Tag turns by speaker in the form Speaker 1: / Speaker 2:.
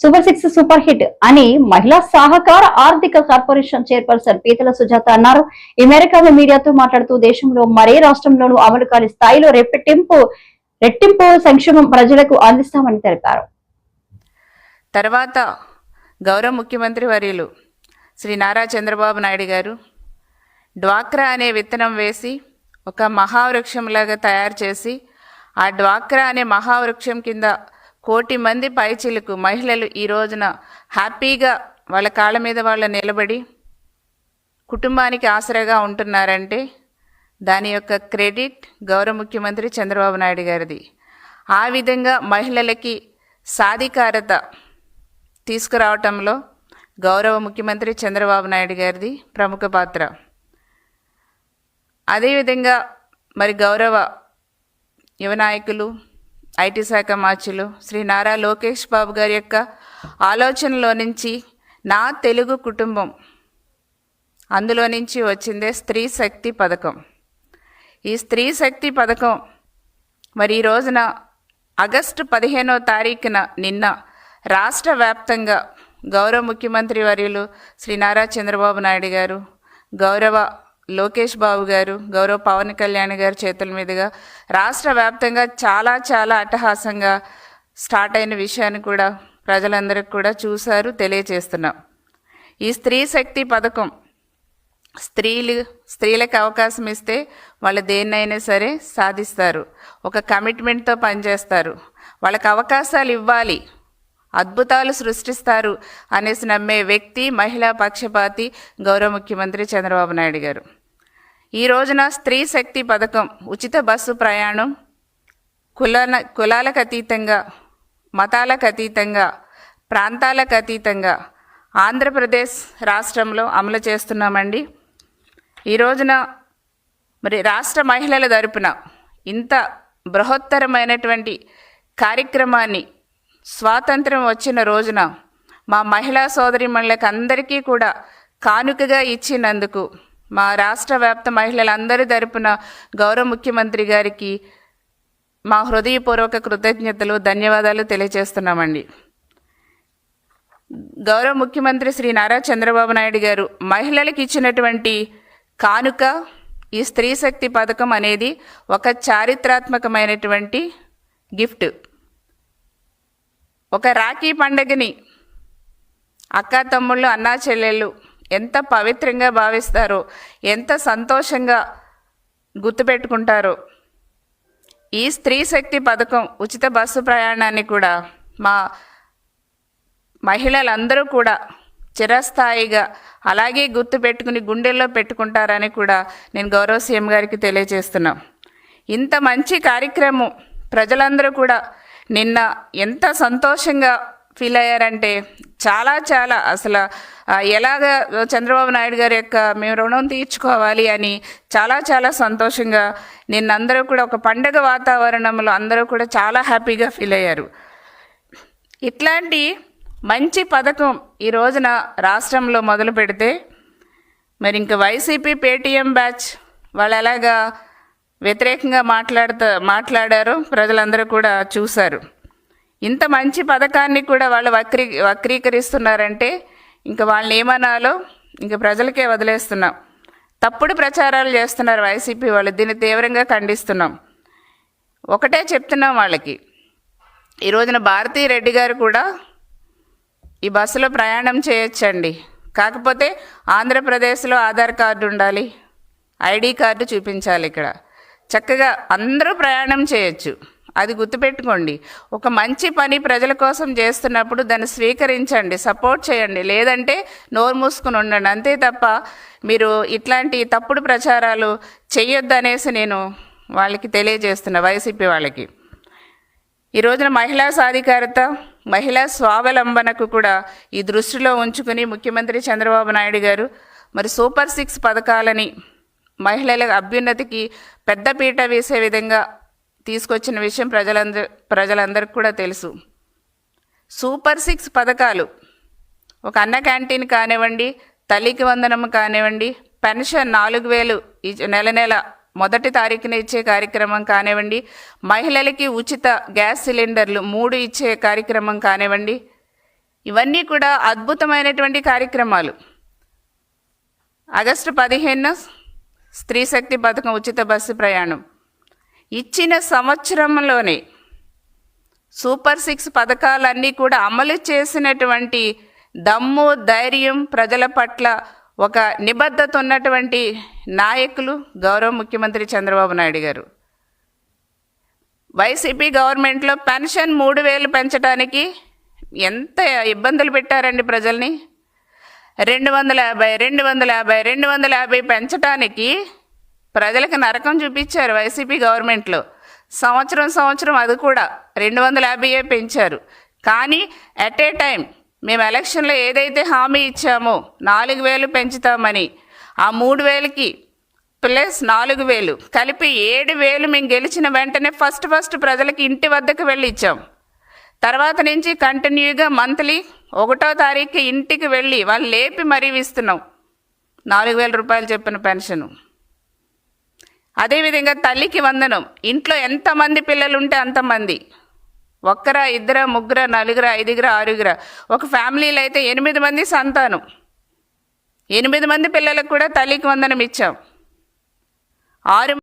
Speaker 1: Super six super hit అని మహిళా సహకార ఆర్థిక కార్పొరేషన్ చైర్పర్సన్ పీతల సుజాత అన్నారు. ఈ మేరకు ఆమె మీడియాతో మాట్లాడుతూ దేశంలో మరే రాష్ట్రంలోనూ అమలు కాని స్థాయిలో రెప్పెట్టింపు రెట్టింపు సంక్షేమం ప్రజలకు అందిస్తామని తెలిపారు.
Speaker 2: తర్వాత గౌరవ ముఖ్యమంత్రి వర్యులు శ్రీ నారా చంద్రబాబు నాయుడు గారు డ్వాక్రా అనే విత్తనం వేసి ఒక మహావృక్షంలాగా తయారు చేసి ఆ డ్వాక్రా అనే మహావృక్షం కింద కోటి మంది పైచిలకు మహిళలు ఈ రోజున హ్యాపీగా వాళ్ళ కాళ్ళ మీద వాళ్ళ నిలబడి కుటుంబానికి ఆసరాగా ఉంటున్నారంటే దాని యొక్క క్రెడిట్ గౌరవ ముఖ్యమంత్రి చంద్రబాబు నాయుడు గారిది. ఆ విధంగా మహిళలకి సాధికారత తీసుకురావటంలో గౌరవ ముఖ్యమంత్రి చంద్రబాబు నాయుడు గారిది ప్రముఖ పాత్ర. అదేవిధంగా మరి గౌరవ యువ నాయకులు ఐటీ శాఖ మార్చులు శ్రీ నారా లోకేష్ బాబు గారి యొక్క ఆలోచనలో నుంచి నా తెలుగు కుటుంబం అందులో నుంచి వచ్చిందే స్త్రీ శక్తి పథకం. ఈ స్త్రీ శక్తి పథకం మరి ఈ రోజున ఆగస్టు పదిహేనో తారీఖున నిన్న రాష్ట్ర వ్యాప్తంగా గౌరవ ముఖ్యమంత్రి వర్యులు శ్రీ నారా చంద్రబాబు నాయుడు గారు గౌరవ లోకేష్ బాబు గారు గౌరవ పవన్ కళ్యాణ్ గారి చేతుల మీదుగా రాష్ట్ర వ్యాప్తంగా చాలా చాలా అట్టహాసంగా స్టార్ట్ అయిన విషయాన్ని కూడా ప్రజలందరికీ కూడా చూశారు తెలియచేస్తున్నాం ఈ స్త్రీ శక్తి పథకం స్త్రీలు స్త్రీలకు అవకాశం ఇస్తే వాళ్ళు దేన్నైనా సరే సాధిస్తారు. ఒక కమిట్మెంట్తో పనిచేస్తారు. వాళ్ళకి అవకాశాలు ఇవ్వాలి. అద్భుతాలు సృష్టిస్తారు అనేసి నమ్మే వ్యక్తి మహిళా పక్షపాతి గౌరవ ముఖ్యమంత్రి చంద్రబాబు నాయుడు గారు. ఈ రోజున స్త్రీ శక్తి పథకం ఉచిత బస్సు ప్రయాణం కులాల కులాలకు అతీతంగా మతాలకు అతీతంగా ప్రాంతాలకు అతీతంగా ఆంధ్రప్రదేశ్ రాష్ట్రంలో అమలు చేస్తున్నామండి. ఈ రోజున మరి రాష్ట్ర మహిళల తరపున ఇంత బృహత్తరమైనటువంటి కార్యక్రమాన్ని స్వాతంత్రం వచ్చిన రోజున మా మహిళా సోదరిమణులకు అందరికీ కూడా కానుకగా ఇచ్చినందుకు మా రాష్ట్ర వ్యాప్త మహిళలందరి తరపున గౌరవ ముఖ్యమంత్రి గారికి మా హృదయపూర్వక కృతజ్ఞతలు ధన్యవాదాలు తెలియజేస్తున్నామండి. గౌరవ ముఖ్యమంత్రి శ్రీ నారా చంద్రబాబు నాయుడు గారు మహిళలకు ఇచ్చినటువంటి కానుక ఈ స్త్రీ శక్తి పథకం అనేది ఒక చారిత్రాత్మకమైనటువంటి గిఫ్ట్. ఒక రాఖీ పండగని అక్క తమ్ముళ్ళు అన్నా చెల్లెళ్ళు ఎంత పవిత్రంగా భావిస్తారో ఎంత సంతోషంగా గుర్తుపెట్టుకుంటారో. ఈ స్త్రీ శక్తి పథకం ఉచిత బస్సు ప్రయాణాన్ని కూడా మా మహిళలందరూ కూడా చిరస్థాయిగా అలాగే గుర్తు పెట్టుకుని గుండెల్లో పెట్టుకుంటారని కూడా నేను గౌరవ సీఎం గారికి తెలియజేస్తున్నా. ఇంత మంచి కార్యక్రమం ప్రజలందరూ కూడా నిన్న ఎంత సంతోషంగా ఫీల్ అయ్యారంటే చాలా చాలా అసలు ఎలాగ చంద్రబాబు నాయుడు గారి యొక్క మేము రుణం తీర్చుకోవాలి అని చాలా చాలా సంతోషంగా నిన్నందరూ కూడా ఒక పండగ వాతావరణంలో అందరూ కూడా చాలా హ్యాపీగా ఫీల్ అయ్యారు. ఇట్లాంటి మంచి పథకం ఈ రోజున రాష్ట్రంలో మొదలు పెడితే మరి ఇంక వైసీపీ పేటీఎం బ్యాచ్ వాళ్ళు ఎలాగా వ్యతిరేకంగా మాట్లాడుతా మాట్లాడారో ప్రజలందరూ కూడా చూశారు. ఇంత మంచి పథకాన్ని కూడా వాళ్ళు వక్రీ వక్రీకరిస్తున్నారంటే ఇంకా వాళ్ళని ఏమనాలో ఇంక ప్రజలకే వదిలేస్తున్నాం. తప్పుడు ప్రచారాలు చేస్తున్నారు వైసీపీ వాళ్ళు. దీన్ని తీవ్రంగా ఖండిస్తున్నాం. ఒకటే చెప్తున్నాం వాళ్ళకి. ఈ రోజున భారతీ రెడ్డి గారు కూడా ఈ బస్సులో ప్రయాణం చేయొచ్చండి. కాకపోతే ఆంధ్రప్రదేశ్లో ఆధార్ కార్డు ఉండాలి. ఐడి కార్డు చూపించాలి ఇక్కడ. చక్కగా అందరూ ప్రయాణం చేయొచ్చు. అది గుర్తుపెట్టుకోండి. ఒక మంచి పని ప్రజల కోసం చేస్తున్నప్పుడు దాన్ని స్వీకరించండి సపోర్ట్ చేయండి. లేదంటే నోరు మూసుకుని ఉండండి. అంతే తప్ప మీరు ఇట్లాంటి తప్పుడు ప్రచారాలు చెయ్యొద్దు అనేసి నేను వాళ్ళకి తెలియజేస్తున్నా వైసీపీ వాళ్ళకి. ఈ రోజున మహిళా సాధికారత మహిళా స్వావలంబనకు కూడా ఈ దృష్టిలో ఉంచుకుని ముఖ్యమంత్రి చంద్రబాబు నాయుడు గారు మరి సూపర్ సిక్స్ పథకాలని మహిళల అభ్యున్నతికి పెద్దపీట వేసే విధంగా తీసుకొచ్చిన విషయం ప్రజలందరూ ప్రజలందరికీ కూడా తెలుసు. సూపర్ సిక్స్ పథకాలు. ఒక అన్న క్యాంటీన్ కానివ్వండి తల్లికి వందనం కానివ్వండి పెన్షన్ నాలుగు వేలు నెల నెల మొదటి తారీఖున ఇచ్చే కార్యక్రమం కానివ్వండి మహిళలకి ఉచిత గ్యాస్ సిలిండర్లు మూడు ఇచ్చే కార్యక్రమం కానివ్వండి ఇవన్నీ కూడా అద్భుతమైనటువంటి కార్యక్రమాలు. ఆగస్టు పదిహేను స్త్రీ శక్తి పథకం ఉచిత బస్సు ప్రయాణం. ఇచ్చిన సంవత్సరంలోనే సూపర్ సిక్స్ పథకాలన్నీ కూడా అమలు చేసినటువంటి దమ్ము ధైర్యం ప్రజల పట్ల ఒక నిబద్ధత ఉన్నటువంటి నాయకులు గౌరవ ముఖ్యమంత్రి చంద్రబాబు నాయుడు గారు. వైసీపీ గవర్నమెంట్లో పెన్షన్ మూడు వేలు పెంచడానికి ఎంత ఇబ్బందులు పెట్టారండి ప్రజల్ని? రెండు వందల యాభై రెండు వందల యాభై రెండు వందల యాభై పెంచడానికి ప్రజలకు నరకం చూపించారు వైసీపీ గవర్నమెంట్లో. సంవత్సరం సంవత్సరం అది కూడా రెండు వందల యాభైయే పెంచారు. కానీ అట్ ఏ టైం మేము ఎలక్షన్లో ఏదైతే హామీ ఇచ్చామో నాలుగు వేలు పెంచుతామని ఆ మూడు వేలకి ప్లస్ నాలుగు వేలు కలిపి ఏడు వేలు మేము గెలిచిన వెంటనే ఫస్ట్ ఫస్ట్ ప్రజలకి ఇంటి వద్దకు వెళ్ళి ఇచ్చాం. తర్వాత నుంచి కంటిన్యూగా మంత్లీ ఒకటో తారీఖు ఇంటికి వెళ్ళి వాళ్ళు లేపి మరీ ఇస్తున్నాం. నాలుగు వేల రూపాయలు చెప్పిన పెన్షను. అదేవిధంగా తల్లికి వందనం. ఇంట్లో ఎంతమంది పిల్లలు ఉంటే అంతమంది. ఒక్కరా ఇద్దర ముగ్గుర నలుగుర ఐదుగురా ఆరుగురా. ఒక ఫ్యామిలీలో అయితే ఎనిమిది మంది సంతానం. ఎనిమిది మంది పిల్లలకు కూడా తల్లికి వందనం ఇచ్చాం. ఆరు